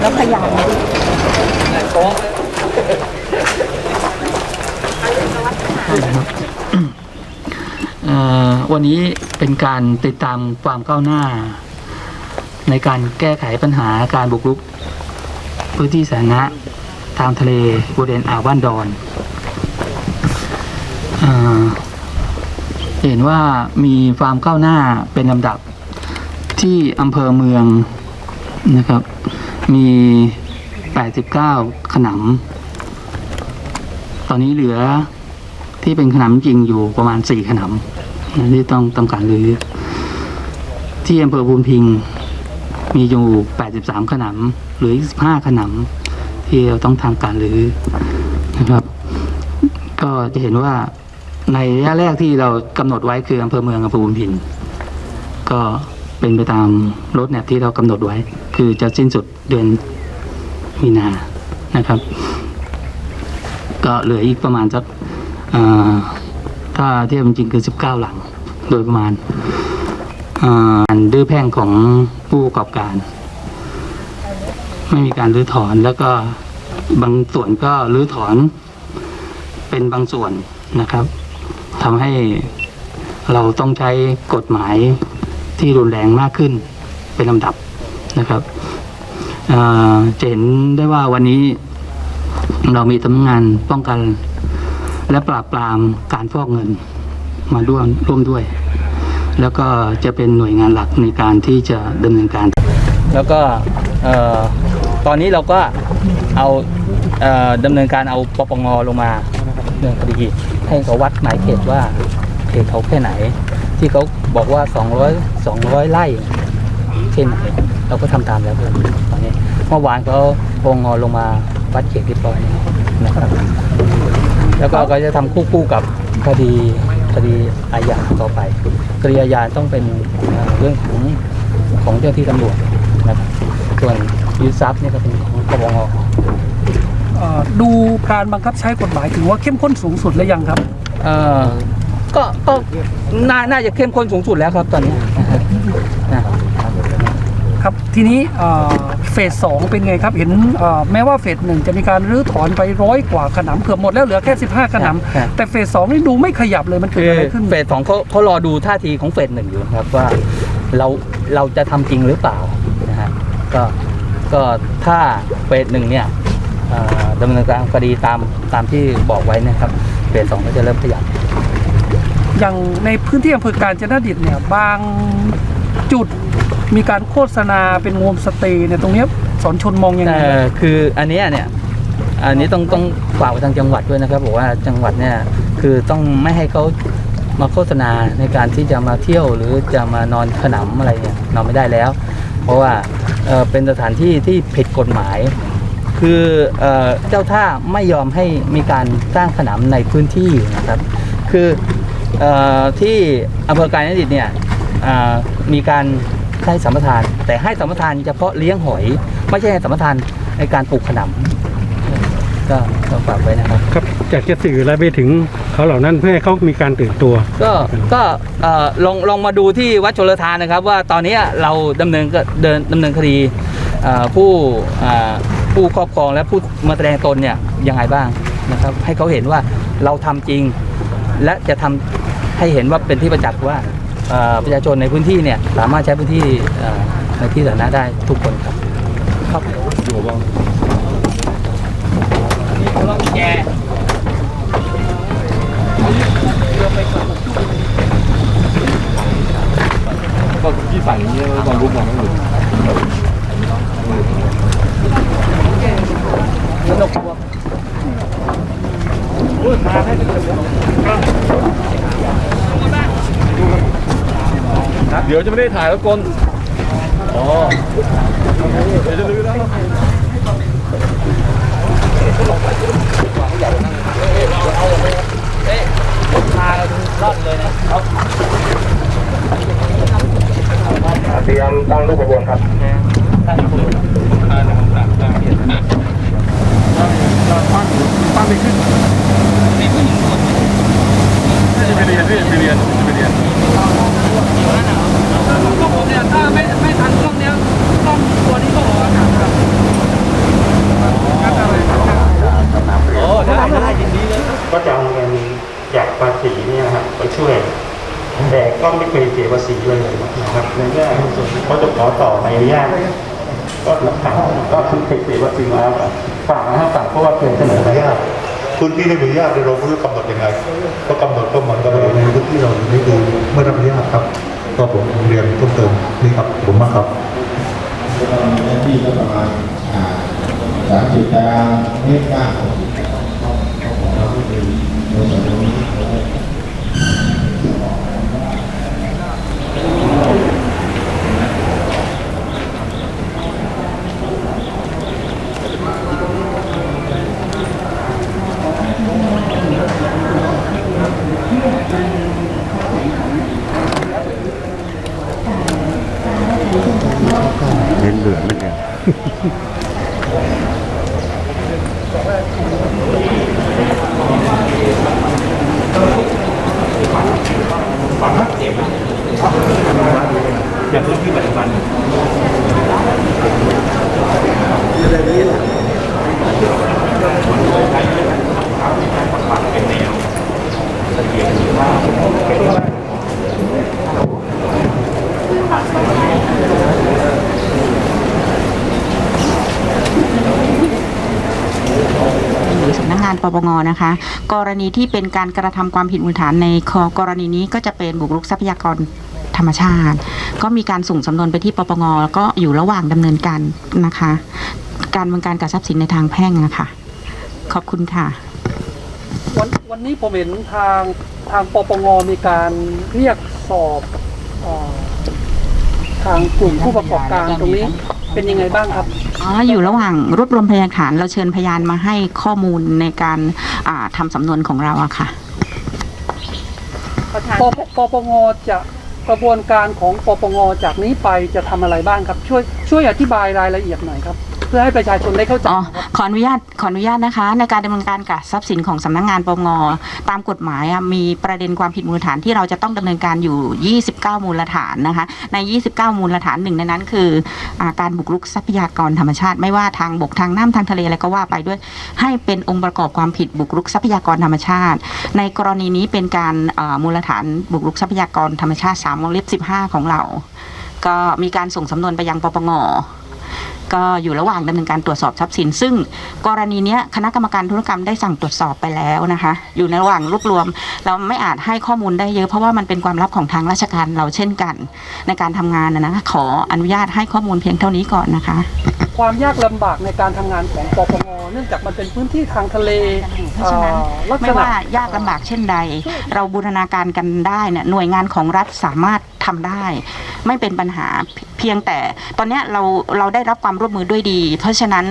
แล้วพยานเอ่อวันนี้เป็นการติดตามความก้าวหน้า ในการแก้ไขปัญหาการบุกรุกพื้นที่สาธารณะทางทะเลบริเวณอ่าวบ้านดอน เอ่อเห็นว่ามีความก้าวหน้าเป็นลำดับที่อำเภอเมืองนะครับ มี 89 ขนำตอนนี้เหลือที่เป็นขนำจริงอยู่ประมาณสี่ขนำนที่ต้องต้องการรื้อที่อำเภอพูนพิง มีอยู่แปดสิบสามขนำหรือสิบห้าขนำที่เราต้องทำการรื้อนะครับ ก็จะเห็นว่า ในระยะแรกที่เรากำหนดไว้คืออำเภอเมืองอำเภอพูนพินก็เป็นไปตามรถเนี่ยที่เรากำหนดไว้ คือจะสิ้นสุดเดือนมีนานะครับ ก็เหลืออีกประมาณสักถ้าเทียบจริงคือ 19 หลัง โดยประมาณอ่าการดื้อแพ่งของผู้ประกอบการ ไม่มีการรื้อถอนแล้วก็บางส่วนก็รื้อถอนเป็นบางส่วนนะครับ ทำให้เราต้องใช้กฎหมายที่รุนแรงมากขึ้นเป็นลำดับนะครับจะเห็นได้ว่าวันนี้เรามีสำนักงานป้องกัน และปราบปรามการฟอกเงินมาร่วมร่วมด้วย แล้วก็จะเป็นหน่วยงานหลักในการที่จะดำเนินการ แล้วก็ตอนนี้เราก็เอาเอดำเนินการเอาปปงลงมาเรื่องคดี ให้เขาวัดหมายเขตว่าเขตเขาแค่ไหน ที่เขาบอกว่า 200 200ไร่เช่นไหนเราก็ทำตามแล้วเพื่อนตอนนี้เมื่อวานเขาปปงลงมาวัดเขตเรียบร้อยนะครับ แล้วก็ก็จะทำคู่คู่กับคดีคดีอาญาต่อไปคดีอาญาต้องเป็นเรื่องของของเจ้าที่ตำรวจนะครับส่วนยึดทรัพย์นี่ก็เป็นของปปงอ ดูการบังคับใช้กฎหมายถือว่าเข้มข้นสูงสุดแล้วยังครับ เอ่อก็ก็น่าน่าจะเข้มข้นสูงสุดแล้วครับตอนนี้นะครับครับทีนี้เอ่อเฟสสองเป็นไงครับเห็นเอ่อแม้ว่าเฟสหนึ่งจะมีการรื้อถอนไปร้อยกว่าขนำเกือบหมดแล้วเหลือแค่ 15 ขนำแต่เฟสสองนี่ดูไม่ขยับเลยมันเกิดคืออะไรขึ้นเฟสสองเขาเขารอดูท่าทีของเฟสหนึ่งอยู่นะครับว่าเราเราจะทำจริงหรือเปล่านะฮะก็ก็ถ้าเฟสหนึ่งเนี่ยเอ่อ ดำเนินการคดีตามตามที่บอกไว้นะครับเฟสสองก็จะเริ่มขยับอย่างในพื้นที่อำเภอการจนดิตเนี่ยบางจุดมีการโฆษณาเป็นโฮมสเตย์เนี่ยตรงเนี้ยสอนชนมองยังไงเอ่อคืออันเนี้ยเนี่ยอันนี้ต้องต้องฝากไปทางจังหวัดด้วยนะครับบอกว่าจังหวัดเนี่ยคือต้องไม่ให้เขามาโฆษณาในการที่จะมาเที่ยวหรือจะมานอนขนำอะไรเนี่ยนอนไม่ได้แล้ว เพราะว่าเอ่อเป็นสถานที่ที่ผิดกฎหมาย คือเอ่อเจ้าท่าไม่ยอมให้มีการสร้างขนำในพื้นที่นะครับ คือเออที่อำเภอการนดิตเนี่ยอ่ามีการให้สัมปทาน แต่ให้สัมปทานเฉพาะเลี้ยงหอย ไม่ใช่ให้สัมปทานในการปลูกขนำก็ต้องฝากไว้นะครับครับอยากจะสื่ออะไรไปถึงเขาเหล่านั้นเพื่อให้เขามีการตื่นตัว ก็ก็เอ่อลองลองมาดูที่วัดชลทานนะครับ ว่าตอนนี้เราดำเนินก็เดินดำเนินคดีเอ่อผู้อ่า ผู้ครอบครองและผู้มาแสดงตนเนี่ยยังไงบ้างนะครับ ให้เขาเห็นว่าเราทำจริง และจะทำให้เห็นว่าเป็นที่ประจักษ์ว่าประชาชนในพื้นที่เนี่ยสามารถใช้พื้นที่ในที่สาธารณะได้ทุกคนครับครับ เดี๋ยวจะไม่ได้ถ่ายแล้วกลอ๋อเดี๋ยวจะลื้อแล้วเอ๊ะพาเรารอดเลยนะเตรียมตั้งรูปขบวนครับจะไปเรียนพี่จะไปเรียนจะไปเรียนำเงินจากภา ษีเนี่ยนะครับไปช่วย แต่ก็ไม่เคยเสียภาษีเลยนะครับในแง่ส่วนเขาจะขอต่อใบอนุญาตก็หลักฐานก็คือเคยเสียภาษีมาแล้วฝากนะครับฝากเพราะว่าเคยเสนอไปอนุญาตพื้นที่ไม่มีอนุญาตเราไม่รู้กำหนดยังไง ก็กำหนดก็เหมือนกับในพื้นที่เรานี่คือไม่รับอนุญาตครับ ก็ผมเรียนเพิ่มเติมนี่ครับผมมากครับเนื้อที่ก็ประมาณสามสิบตารางเมตรบ้างในส่ว นตรงนี้หรือสำนัก งานปปงนะคะ กรณีที่เป็นการกระทำความผิดมูลฐานในคอกรณีนี้ก็จะเป็นบุกรุกทรัพยากรธรรมชาติ ก็มีการส่งสำนวนไปที่ปปงแล้วก็อยู่ระหว่างดำเนินการนะคะ การดำเนินการกับทรัพย์สินในทางแพ่งนะคะขอบคุณค่ะ วันวันนี้ผมเห็นทางทางปปงมีการเรียกสอบอทางกลุ่มผู้ประกอบการตรงนี้ เป็นยังไงบ้างครับ อ๋ออยู่ระหว่างรวบรวมพยานหลักฐาน เราเชิญพยานมาให้ข้อมูลในการอ่าทำสำนวนของเราอะค่ะปปปปงจะกระบวนการของปปงจากนี้ไปจะทำอะไรบ้างครับ ช่วยช่วยอธิบายรายละเอียดหน่อยครับ เพื่อให้ประชาชนได้เข้าใจ อ๋อขออนุญาตขออนุญาตนะคะ ในการดำเนินการกับทรัพย์สินของสำนักงานปปงตามกฎหมายอะมีประเด็นความผิดมูลฐานที่เราจะต้องดำเนินการอยู่ 29 มูลฐานนะคะ ใน 29 มูลฐานหนึ่งในนั้นคืออาการบุกรุกทรัพยากรธรรมชาติ ไม่ว่าทางบกทางน้ำทางทะเลอะไรก็ว่าไปด้วย ให้เป็นองค์ประกอบความผิดบุกรุกทรัพยากรธรรมชาติ ในกรณีนี้เป็นการเอ่อมูลฐานบุกรุกทรัพยากรธรรมชาติ3วงเล็บ15 ของเรา ก็มีการส่งสำนวนไปยังปปง ก็อยู่ระหว่างดำเนินการตรวจสอบทรัพย์สิน ซึ่งกรณีเนี้ยคณะกรรมการธุรกรรมได้สั่งตรวจสอบไปแล้วนะคะ อยู่ในระหว่างรวบรวม เราไม่อาจให้ข้อมูลได้เยอะเพราะว่ามันเป็นความลับของทางราชการเราเช่นกัน ในการทำงานนะนะคะขออนุญาตให้ข้อมูลเพียงเท่านี้ก่อนนะคะ ความยากลำบากในการทำงานของปปงเนื่องจากมันเป็นพื้นที่ทางทะเลเพราะฉะนั้นเอ่อลักไม่ษณะว่ายากลำบากเช่นใด เราบูรณาการกันได้เนี่ยหน่วยงานของรัฐสามารถ ทำได้ ไม่เป็นปัญหาเพียงแต่ตอนนี้เราเราได้รับความร่วมมือด้วยดี เพราะฉะนั้น